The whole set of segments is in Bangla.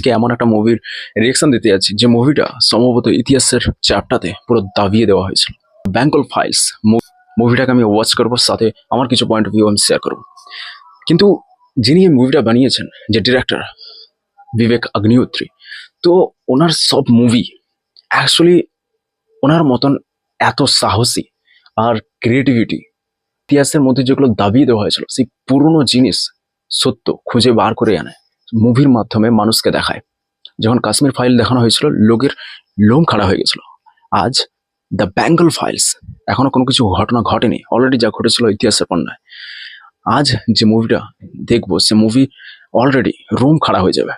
আজকে এমন একটা মুভির রিয়েকশন দিতে যাচ্ছি, যে মুভিটা সম্ভবত ইতিহাসের চ্যাপ্টাতে পুরো দাবিয়ে দেওয়া হয়েছিল। বেঙ্গল ফাইলস মুভিটাকে আমি ওয়াচ করব, সাথে আমার কিছু পয়েন্ট অফ ভিউ আমি শেয়ার করব। কিন্তু যিনি এই মুভিটা বানিয়েছেন, যে ডিরেক্টর বিবেক অগ্নিহোত্রী তো ওনার সব মুভি অ্যাকচুয়ালি ওনার মতন এত সাহসী আর ক্রিয়েটিভিটি ইতিহাসের মধ্যে যেগুলো দাবিয়ে দেওয়া হয়েছিল, সেই পুরনো জিনিস সত্য খুঁজে বার করে আনে। মুভির মাধ্যমে মানুষকে দেখায়। যখন কাশ্মীর ফাইল দেখানো হয়েছিল, লোকের লোম খাড়া হয়ে গেছিল। আজ দ্য বেঙ্গল ফাইলস। এখনও কোনো কিছু ঘটনা ঘটেনি। অলরেডি যা ঘটেছিল ইতিহাসের পণ্যায়। আজ যে মুভিটা দেখব, সে মুভি অলরেডি রোম খাড়া হয়ে যাবে।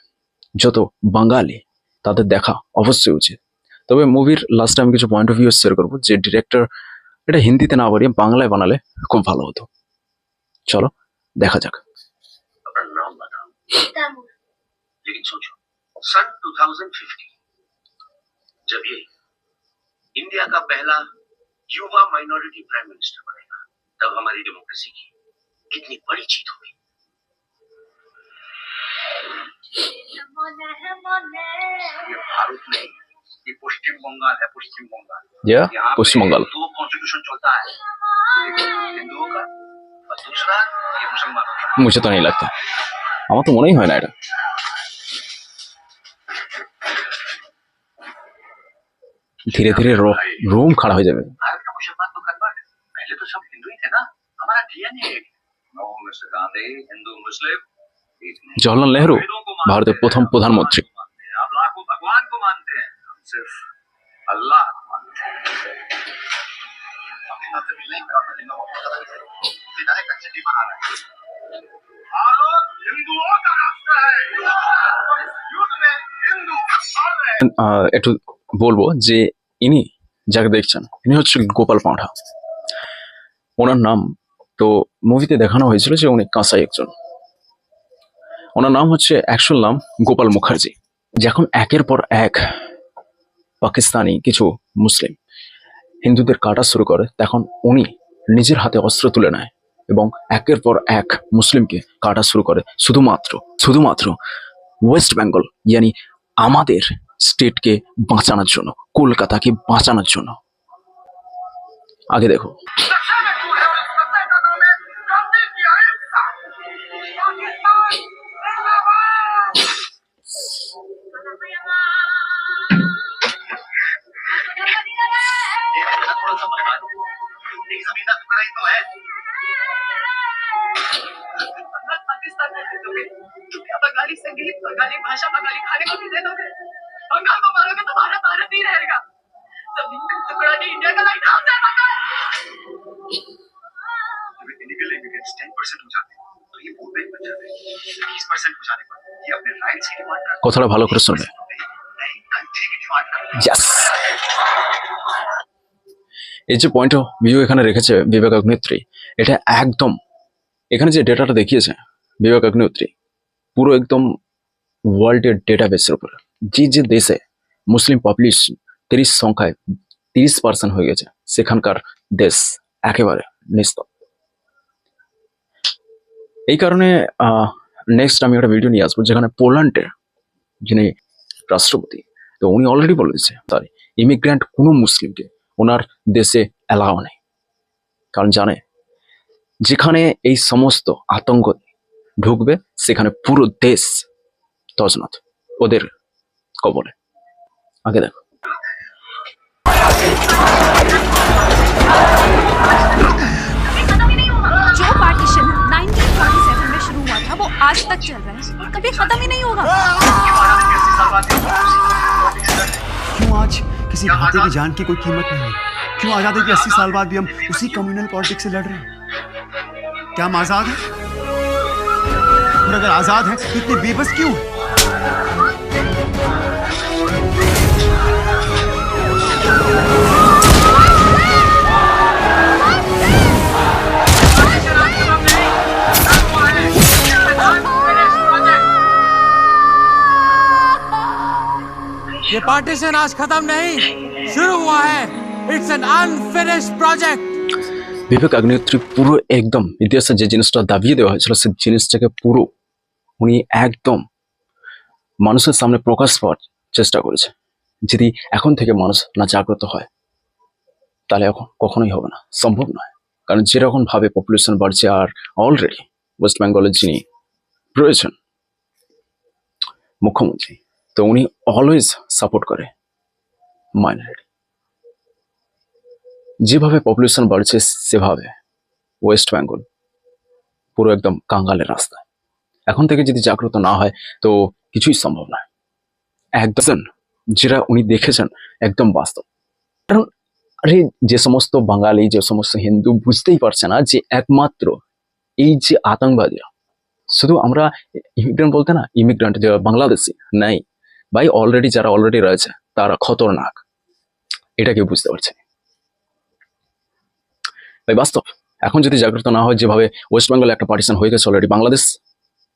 যত বাঙালি তাদের দেখা অবশ্যই উচিত। তবে মুভির লাস্টে আমি কিছু পয়েন্ট অফ ভিউ শেয়ার করব, যে ডিরেক্টর এটা হিন্দিতে না বাড়িয়ে বাংলায় বানালে খুব ভালো হতো। চলো, দেখা যাক। लेकिन सोचो सन 2050 जब ये इंडिया का पहला युवा माइनॉरिटी प्राइम मिनिस्टर बनेगा तब हमारी डेमोक्रेसी की कितनी बड़ी जीत होगी। ये भारत में ये पश्चिम बंगाल है पश्चिम बंगाल। या पश्चिम बंगाल। दो कॉन्स्टिट्यूशन चलता है। हिंदुओं तो का और दूसरा ये मुसलमानों का मुझे तो नहीं लगता। আমার তো মনেই হয় না এটা। ধীরে ধীরে রোম খাড়া হয়ে যাবে। জওহরলাল নেহরু, ভারতের প্রথম প্রধানমন্ত্রী। भारत একটু বলব যে ইনি যাকে দেখছেন, ইনি হচ্ছে গোপাল পাঁঠা ওনার নাম তো মুভিতে দেখানো হয়েছিল যে উনি কাঁসাই একজন। ওনার নাম হচ্ছে অ্যাকচুয়াল নাম গোপাল মুখার্জি। যখন একের পর এক পাকিস্তানি কিছু মুসলিম হিন্দুদের কাটা শুরু করে, তখন উনি নিজের হাতে অস্ত্র তুলে নেয়। এবং একের পর এক মুসলিমকে কাটা শুরু করে। শুধুমাত্র শুধুমাত্র ওয়েস্ট বেঙ্গল, ইয়ানি আমাদের স্টেটকে বাঁচানোর জন্য, কলকাতাকে বাঁচানোর জন্য। আগে দেখো। बंगाली संगीत बंगाली भाषा बंगाली खाने को भी दे दोगे बंगाल को मारोगे तो भारत भारत ही रहेगा जमीन का टुकड़ा नहीं इंडिया का लाइट हाउस है बंगाल जब इलीगल इमिग्रेंट्स टेन परसेंट हो जाते हैं तो ये वोट बैंक बन जाते हैं बीस परसेंट हो जाने पर ये अपने राइट्स की डिमांड करते কথাটা ভালো করে শুনবে हैं नई कंट्री की डिमांड करते हैं ইয়াস এই যে পয়েন্ট অফ ভিউ এখানে রেখেছে বিবেক অগ্নিহোত্রী এটা একদম এখানে যে ডেটাটা দেখিয়েছে বিবেক অগ্নিহোত্রী পুরো একদম ওয়ার্ল্ডের ডেটাবেসের উপরে। যে যে দেশে মুসলিম পপুলেশন তিরিশ সংখ্যায় তিরিশ পার্সেন্ট হয়ে গেছে, সেখানকার দেশ একেবারে নিস্তব্ধ। এই কারণে নেক্সট আমি একটা ভিডিও নিয়ে আসব যেখানে পোল্যান্ডের যিনি রাষ্ট্রপতি, তো উনি অলরেডি বলে দিচ্ছে তার ইমিগ্র্যান্ট কোনো মুসলিমকে ওনার দেশে অ্যালাও নেই। কারণ জানে, যেখানে এই সমস্ত আতঙ্ক ঢুকবে সেখানে পুরো দেশ তজনত ওদের কবলে আগে দেখো जो पार्टीशन 1947 में शुरू हुआ था वो आज तक चल रहा है और कभी खत्म ही नहीं होगा क्यों आज किसी भारतीय की जान की कोई कीमत नहीं है क्यों आजादी के अस्सी साल बाद भी हम उसी कम्युनल पॉलिटिक्स से लड़ रहे हैं क्या हम आजाद हैं और अगर आजाद हैं तो इतने बेबस क्यों हैं ये पार्टीशन आज खत्म नहीं शुरू हुआ है it's an unfinished project Vivek Agnihotri পুরো একদম ইতিহাসে যে জিনিসটা দাবিয়ে দেওয়া হয়েছিল সেই জিনিসটাকে পুরো উনি একদম মানুষের সামনে প্রকাশ পাওয়ার চেষ্টা করেছে। যদি এখন থেকে মানুষ না জাগ্রত হয়, তাহলে এখন কখনোই হবে না। সম্ভব নয়। কারণ যেরকম ভাবে পপুলেশন বাড়ছে আর অলরেডি ওয়েস্ট বেঙ্গলের যিনি প্রয়োজন, মুখ্যমন্ত্রী, তো উনি অলওয়েজ সাপোর্ট করে মাইনরিটি যেভাবে পপুলেশন বাড়ছে, সেভাবে ওয়েস্ট বেঙ্গল পুরো একদম কাঙ্গালের রাস্তায়। এখন থেকে যদি জাগ্রত না হয়, তো কিছুই সম্ভব নয়। একদম যেটা উনি দেখেছেন, একদম বাস্তব। কারণ, আরে, যে সমস্ত বাঙালি, যে সমস্ত হিন্দু বুঝতেই পারছে না যে একমাত্র এই যে আতঙ্কবাদীরা শুধু আমরা ইমিগ্রেন্ট বলতে না ইমিগ্রেন্ট যে বাংলাদেশি, নাই। ভাই অলরেডি যারা অলরেডি রয়েছে, তারা খতরনাক। এটা কেউ বুঝতে পারছে না। ভাই, বাস্তব। এখন যদি জাগ্রত না হয়, যেভাবে ওয়েস্ট বেঙ্গল একটা পার্টিশন হয়ে গেছে অলরেডি বাংলাদেশ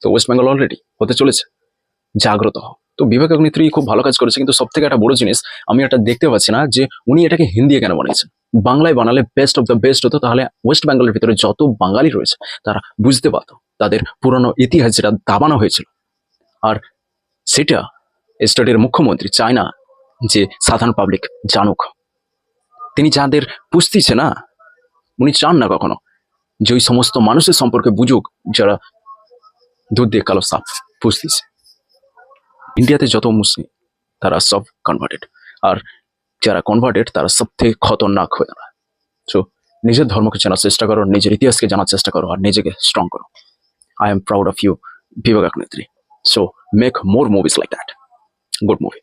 তো ওয়েস্ট বেঙ্গল অলরেডি হতে চলেছে। জাগ্রত হও। তো বিবেক অগ্নিত্রী খুব ভালো কাজ করেছে, কিন্তু সব থেকে একটা বড় জিনিস, আমি এটা দেখতে পাচ্ছি না যে উনি এটাকে হিন্দি কেন বানিয়েছেন? বাংলায় বানালে বেস্ট অফ দ্য বেস্ট হতো, তাহলে ওয়েস্ট বেঙ্গলের ভিতরে যত বাঙালি রয়েছে, তারা বুঝতে পারতো তাদের পুরনো ইতিহাস যেটা দাবানো হয়েছিল। আর সেটা স্টেটের মুখ্যমন্ত্রী চায় না যে সাধারণ পাবলিক জানুক। তিনি যাদের পুষতিছে না উনি চান না কখনো যে ওই সমস্ত মানুষের সম্পর্কে বুঝুক, যারা দুধ দিয়ে কালো সাপ দিয়েছে ইন্ডিয়াতে যত মুসলিম, তারা সব কনভার্টেড আর যারা কনভার্টেড তারা সব থেকে খতরনাক হয়ে দাঁড়ায়। সো নিজের ধর্মকে জানার চেষ্টা করো, নিজের ইতিহাসকে জানার চেষ্টা করো, আর নিজেকে স্ট্রং করো। I am proud of you Vivek Agnihotri so make more movies like that good movie